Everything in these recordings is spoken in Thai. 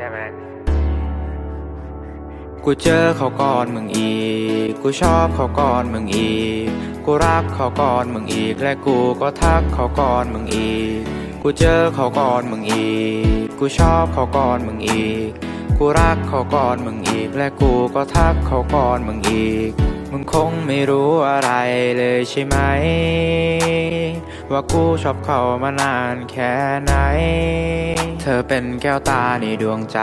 ช่ไหมกูเจอเขาก่อนมึงอีก กูชอบเขาก่อนมึงอีก กูรักเขาก่อนมึงอีก และกูก็ทักเขาก่อนมึงอีก กูเจอเขาก่อนมึงอีก กูชอบเขาก่อนมึงอีก กูรักเขาก่อนมึงอีก และกูก็ทักเขาก่อนมึงอีก มึงคงไม่รู้อะไรเลยใช่ไหม ว่ากูชอบเขามานานแค่ไหน ธอเป็นแก้วตาในดวงใจ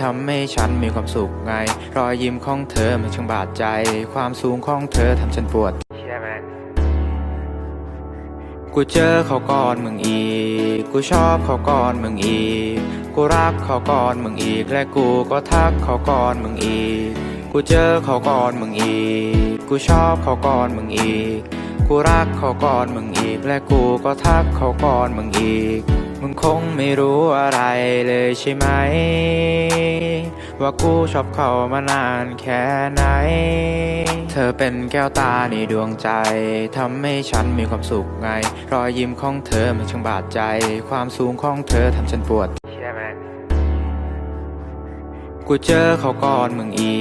ทำให้ฉันมีความสุขไง รอยยิ้มของเธอมันช่างบาดใจ ความสูงของเธอทำฉันปวดใช่ไหมกูเจอเขาก่อนมึงอีก กูชอบเขาก่อนมึงอีก กูรักเขาก่อนมึงอีก และกูก็ทักเขาก่อนมึงอีก กูเจอเขาก่อนมึงอีก กูชอบเขาก่อนมึงอีก กูรักเขาก่อนมึงอีก และกูก็ทักเขาก่อนมึงอีก มึงคงไม่รู้อะไรเลยใช่ไหม ว่ากูชอบเขามานานแค่ไหน เธอเป็นแก้วตาในดวงใจทำให้ฉันมีความสุขไง รอยยิ้มของเธอมันช่างบาดใจ ความสูงของเธอทำฉันปวดใช่ไหมกูเจอเขาก่อนมึงอี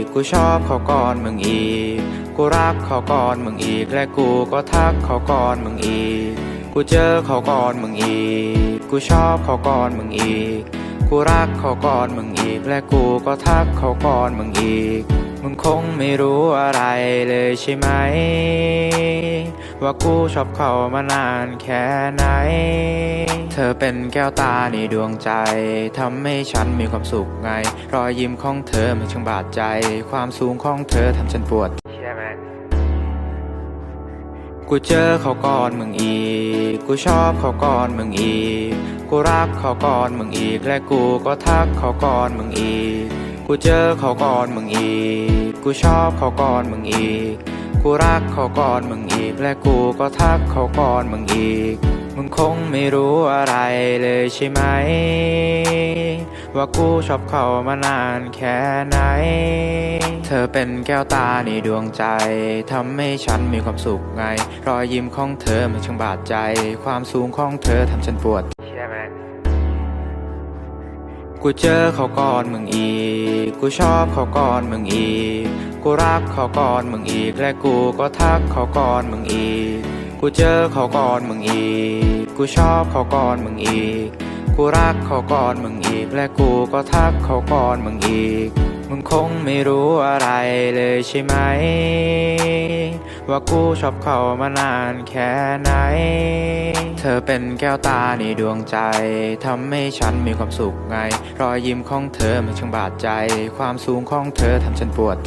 ก กูชอบเขาก่อนมึงอีก กูรักเขาก่อนมึงอีก และกูก็ทักเขาก่อนมึงอีก กูเจอเขาก่อนมึงอีก กูชอบเขาก่อนมึงอีก กูรักเขาก่อนมึงอีก และกูก็ทักเขาก่อนมึงอีก มึงคงไม่รู้อะไรเลยใช่ไหม ว่ากูชอบเขามานานแค่ไหน เธอเป็นแก้วตาในดวงใจทำให้ฉันมีความสุขไง รอยยิ้มของเธอมันช่างบาดใจ ความสูงของเธอทำฉันปวด กูเจอเขาก่อนมึงอีก กูชอบเขาก่อนมึงอีก กูรักเขาก่อนมึงอีก และกูก็ทักเขาก่อนมึงอีก กูเจอเขาก่อนมึงอีก กูชอบเขาก่อนมึงอีก กูรักเขาก่อนมึงอีก และกูก็ทักเขาก่อนมึงอีก มึงคงไม่รู้อะไรเลยใช่ไหม ว่ากูชอบเขามานานแค่ไหน เธอเป็นแก้วตาในดวงใจ ทำให้ฉันมีความสุขไง รอยยิ้มของเธอมันช่างบาดใจ ความสูงของเธอทำฉันปวดใช่ไหมกูเจอเขาก่อนมึงอีก กูชอบเขาก่อนมึงอีก กูรักเขาก่อนมึงอีก และกูก็ทักเขาก่อนมึงอีก กูเจอเขาก่อนมึงอีก กูชอบเขาก่อนมึงอีก กูรักเขาก่อนมึงอีก และกูก็ทักเขาก่อนมึงอีก มึงคงไม่รู้อะไรเลยใช่ไหม ว่ากูชอบเขามานานแค่ไหน เธอเป็นแก้วตาในดวงใจทำให้ฉันมีความสุขไง รอยยิ้มของเธอมันช่างบาดใจ ความสูงของเธอทำฉันปวด